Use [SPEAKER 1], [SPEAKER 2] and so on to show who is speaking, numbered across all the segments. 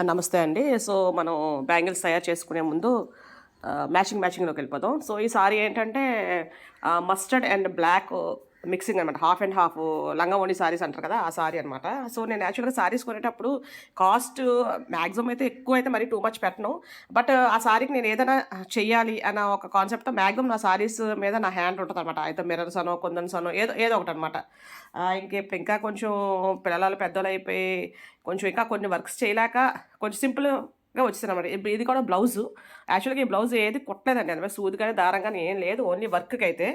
[SPEAKER 1] నమస్తే అండి. సో మనం బ్యాంగిల్స్ తయారు చేసుకునే ముందు మ్యాచింగ్ మ్యాచింగ్లోకి వెళ్ళిపోదాం. సో ఈ సారీ ఏంటంటే మస్టర్డ్ అండ్ బ్లాక్ మిక్సింగ్ అనమాట హాఫ్ అండ్ హాఫ్ లంగా ఓణి సారీస్ అంటారు కదా ఆ సారీ అనమాట సో నేను యాక్చువల్గా సారీస్ కొనేటప్పుడు కాస్ట్ మ్యాక్సిమం అయితే ఎక్కువ అయితే మరీ టూ మచ్ పెట్టను. బట్ ఆ సారీకి నేను ఏదైనా చెయ్యాలి అన్న ఒక కాన్సెప్ట్తో మ్యాక్సిమం నా సారీస్ మీద నా హ్యాండ్ ఉంటుంది అనమాట అయితే మిర్రర్స్ అనో కొందన్స్ అనో ఏదో ఏదో ఒకటి అనమాట ఇంకేప్పుడు ఇంకా కొంచెం పిల్లలు పెద్దలు అయిపోయి కొంచెం ఇంకా కొన్ని వర్క్స్ చేయలేక కొంచెం సింపుల్ గా వచ్చింది అనమాట ఇప్పుడు ఇది కూడా బ్లౌజ్. యాక్చువల్గా ఈ బ్లౌజ్ ఏది కుట్టలేదండి. అనమాట సూది కానీ దారం కానీ ఏం లేదు. ఓన్లీ వర్క్కి అయితే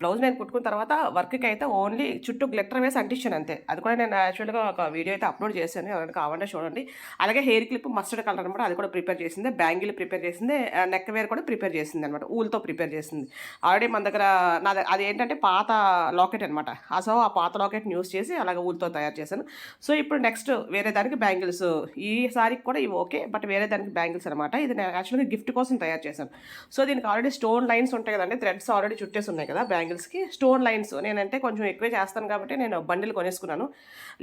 [SPEAKER 1] బ్లౌజ్ నేను కుట్టుకున్న తర్వాత వర్క్కి అయితే ఓన్లీ చుట్టూ గ్లిటర్ వేసి అంటించాను అంతే. అది కూడా నేను యాక్చువల్గా ఒక వీడియో అయితే అప్లోడ్ చేశాను. ఎవరైనా కావాలంటే చూడండి. అలాగే హెయిర్ క్లిప్ మస్టర్డ్ కలర్ అనమాట అది కూడా ప్రిపేర్ చేసింది. బ్యాంగిల్ ప్రిపేర్ చేసింది. నెక్ వేర్ కూడా ప్రిపేర్ చేసింది అనమాట ఊల్తో ప్రిపేర్ చేసింది. ఆల్రెడీ మన దగ్గర నా అది ఏంటంటే పాత లాకెట్ అనమాట ఆ సో ఆ పాత లాకెట్ని యూస్ చేసి అలాగే ఊల్తో తయారు చేశాను. సో ఇప్పుడు నెక్స్ట్ వేరే దానికి బ్యాంగిల్స్. ఈ సారీకి కూడా ఇవి ఓకే. బట్ వేరే దానికి బ్యాంగిల్స్ అనమాట ఇది నేను యాక్చువల్గా గిఫ్ట్ కోసం తయారు చేశాను. సో దీనికి ఆల్రెడీ స్టోన్ లైన్స్ ఉంటాయి కదండి థ్రెడ్స్ ఆల్రెడీ చుట్టేసి ఉన్నాయి కదా బ్యాంగిల్స్కి. స్టోన్ లైన్స్ నేనంటే కొంచెం ఎక్కువే చేస్తాను కాబట్టి నేను బండిల్ కొనేసుకున్నాను.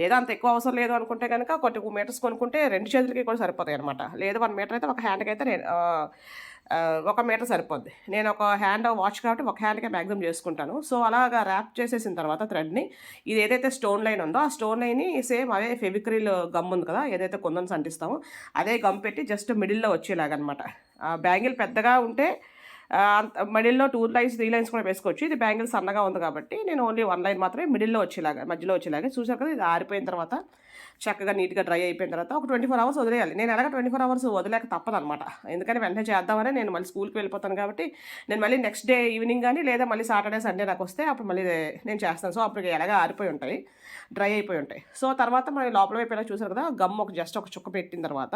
[SPEAKER 1] లేదా అంత ఎక్కువ అవసరం లేదు అనుకుంటే కనుక కొన్ని టూ మీటర్స్ కొనుక్కుంటే రెండు చేతులకి కూడా సరిపోతాయి అనమాట లేదు వన్ మీటర్ అయితే ఒక హ్యాండ్కి అయితే నేను ఒక మీటర్ సరిపోద్ది. నేను ఒక హ్యాండ్ వాచ్ కాబట్టి ఒక హ్యాండ్కే మ్యాక్సిమం చేసుకుంటాను. సో అలాగా ర్యాప్ చేసేసిన తర్వాత థ్రెడ్ని ఇది ఏదైతే స్టోన్ లైన్ ఉందో ఆ స్టోన్ లైన్ని సేమ్ అదే ఫెవిక్రిల్ గమ్ ఉంది కదా ఏదైతే కొందని అంటిస్తామో అదే గమ్ పెట్టి జస్ట్ మిడిల్లో వచ్చేలాగనమాట. బ్యాంగిల్ పెద్దగా ఉంటే మిడిల్లో టూ లైన్స్ త్రీ లైన్స్ కూడా వేసుకోవచ్చు. ఇది బ్యాంగిల్ సన్నగా ఉంది కాబట్టి నేను ఓన్లీ వన్ లైన్ మాత్రమే మిడిల్లో వచ్చేలాగా మధ్యలో వచ్చేలాగా చూసారు కదా ఇది ఆరిపోయిన తర్వాత చక్కగా నీట్గా డ్రై అయిపోయిన తర్వాత ఒక ట్వంటీ ఫోర్ అవర్స్ వదిలేయాలి. నేను ఎలాగ ట్వంటీ ఫోర్ అవర్స్ వదిలేక తప్పదనమాట. ఎందుకని వెంటనే చేద్దామని నేను మళ్ళీ స్కూల్కి వెళ్ళిపోతాను కాబట్టి నేను మళ్ళీ నెక్స్ట్ డే ఈవినింగ్ కానీ లేదా మళ్ళీ సాటర్డే సండే నాకు వస్తే అప్పుడు మళ్ళీ నేను చేస్తాను. సో అప్పుడు ఎలాగ ఆరిపోయి ఉంటాయి డ్రై అయిపోయి ఉంటాయి. సో తర్వాత మనం లోపల వైపు ఎలా చూసారు కదా గమ్ ఒక జస్ట్ ఒక చుక్క పెట్టిన తర్వాత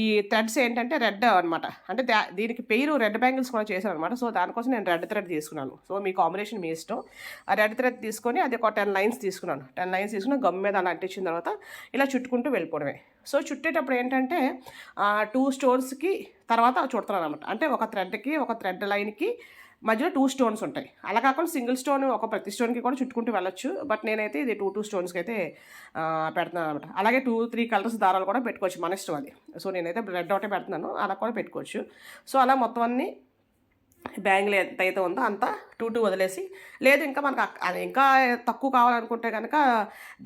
[SPEAKER 1] ఈ థ్రెడ్స్ ఏంటంటే రెడ్ అనమాట అంటే దీనికి పేరు రెడ్ బ్యాంగిల్స్ కూడా చేశాను అనమాట సో దానికోసం నేను రెడ్ థ్రెడ్ తీసుకున్నాను. సో మీ కాంబినేషన్ మీ ఇష్టం. ఆ రెడ్ థ్రెడ్ తీసుకొని అది ఒక టెన్ లైన్స్ తీసుకున్నాను. టెన్ లైన్స్ తీసుకుని గమ్ మీద అలా అంటించిన తర్వాత ఇలా చుట్టుకుంటూ వెళ్ళిపోవడమే. సో చుట్టేటప్పుడు ఏంటంటే టూ స్టోన్స్కి తర్వాత చుడుతున్నాను అనమాట అంటే ఒక థ్రెడ్కి ఒక థ్రెడ్ లైన్కి మధ్యలో టూ స్టోన్స్ ఉంటాయి. అలా కాకుండా సింగిల్ స్టోన్ ఒక ప్రతి స్టోన్కి కూడా చుట్టుకుంటూ వెళ్ళొచ్చు. బట్ నేనైతే ఇది టూ టూ స్టోన్స్కి అయితే పెడుతున్నాను అనమాట అలాగే టూ త్రీ కలర్స్ దారాలు కూడా పెట్టుకోవచ్చు. మన ఇష్టం అది. సో నేనైతే రెడ్ ఒకటే పెడుతున్నాను. అలా కూడా పెట్టుకోవచ్చు. సో అలా మొత్తం అన్నీ బ్యాంగిల్ ఎంత అయితే ఉందో అంత టూ టూ వదిలేసి. లేదు ఇంకా మనకు అది ఇంకా తక్కువ కావాలనుకుంటే కనుక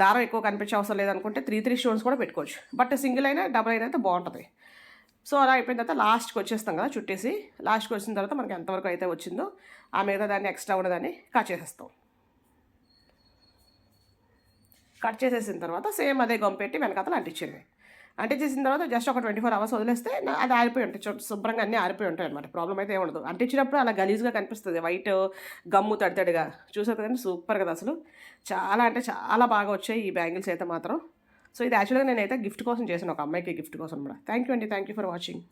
[SPEAKER 1] దారం ఎక్కువ కనిపించే అవసరం లేదనుకుంటే త్రీ త్రీ స్టోన్స్ కూడా పెట్టుకోవచ్చు. బట్ సింగిల్ అయినా డబుల్ అయినా అయితే బాగుంటుంది. సో అలా అయిపోయిన తర్వాత లాస్ట్కి వచ్చేస్తాం కదా చుట్టేసి. లాస్ట్కి వచ్చిన తర్వాత మనకి ఎంతవరకు అయితే వచ్చిందో ఆ మిగతా దాన్ని ఎక్స్ట్రా ఉన్నదాన్ని కట్ చేసేస్తాం. కట్ చేసేసిన తర్వాత సేమ్ అదే గమ్ పెట్టి వెనకాతలు అంటించింది అంటే చేసిన తర్వాత జస్ట్ ఒక ట్వంటీ ఫోర్ అవర్స్ వదిలేస్తే అది ఆరిపోయి ఉంటాయి. శుభ్రంగా అన్నీ ఆరిపోయి ఉంటాయి అనమాట ప్రాబ్లం అయితే ఏముండదు అంటించినప్పుడు అలా గలీజ్గా కనిపిస్తుంది. వైట్ గమ్ము తడితడిగా. చూసారు కదండి సూపర్ కదా అసలు. చాలా అంటే చాలా బాగా వచ్చాయి ఈ బ్యాంగిల్స్ అయితే మాత్రం. సో ఇది యాక్చువల్గా నేనైతే గిఫ్ట్ కోసం చేశాను. ఒక అమ్మాయికి గిఫ్ట్ కోసం కూడా. థ్యాంక్ యూ అండి. Thank you for watching